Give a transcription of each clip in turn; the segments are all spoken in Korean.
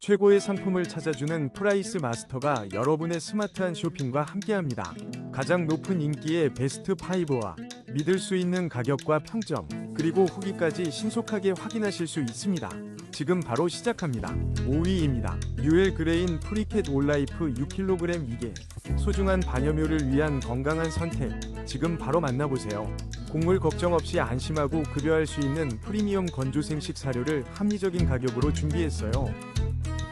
최고의 상품을 찾아주는 프라이스 마스터가 여러분의 스마트한 쇼핑과 함께합니다. 가장 높은 인기의 베스트 5와 믿을 수 있는 가격과 평점, 그리고 후기까지 신속하게 확인하실 수 있습니다. 지금 바로 시작합니다. 5위입니다. 유엘 그레인 프리켓 올라이프 6kg 이게 소중한 반려묘를 위한 건강한 선택. 지금 바로 만나보세요. 곡물 걱정 없이 안심하고 급여할 수 있는 프리미엄 건조 생식 사료를 합리적인 가격으로 준비했어요.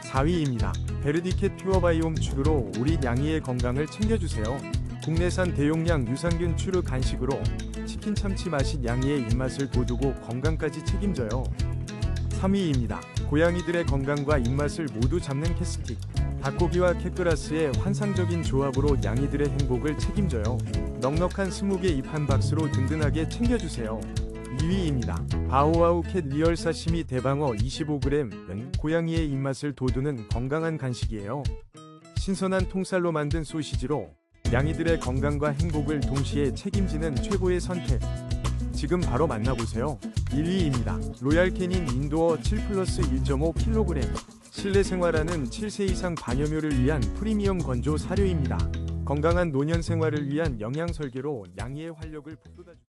4위입니다. 베르디켓 퓨어바이옴 추르로 우리 양이의 건강을 챙겨주세요. 국내산 대용량 유산균 추르 간식으로 치킨 참치 맛인 양이의 입맛을 돋우고 건강까지 책임져요. 3위입니다. 고양이들의 건강과 입맛을 모두 잡는 캐스틱. 닭고기와 캣그라스의 환상적인 조합으로 양이들의 행복을 책임져요. 넉넉한 20개 잎한 박스로 든든하게 챙겨주세요. 2위입니다. 바오와우 캣 리얼 사시미 대방어 25g은 고양이의 입맛을 돋우는 건강한 간식이에요. 신선한 통살로 만든 소시지로 양이들의 건강과 행복을 동시에 책임지는 최고의 선택. 지금 바로 만나보세요. 1위입니다. 로얄 캐닌 인도어 7 플러스 1.5kg. 실내 생활하는 7세 이상 반려묘를 위한 프리미엄 건조 사료입니다. 건강한 노년 생활을 위한 영양 설계로 양이의 활력을 북돋아 주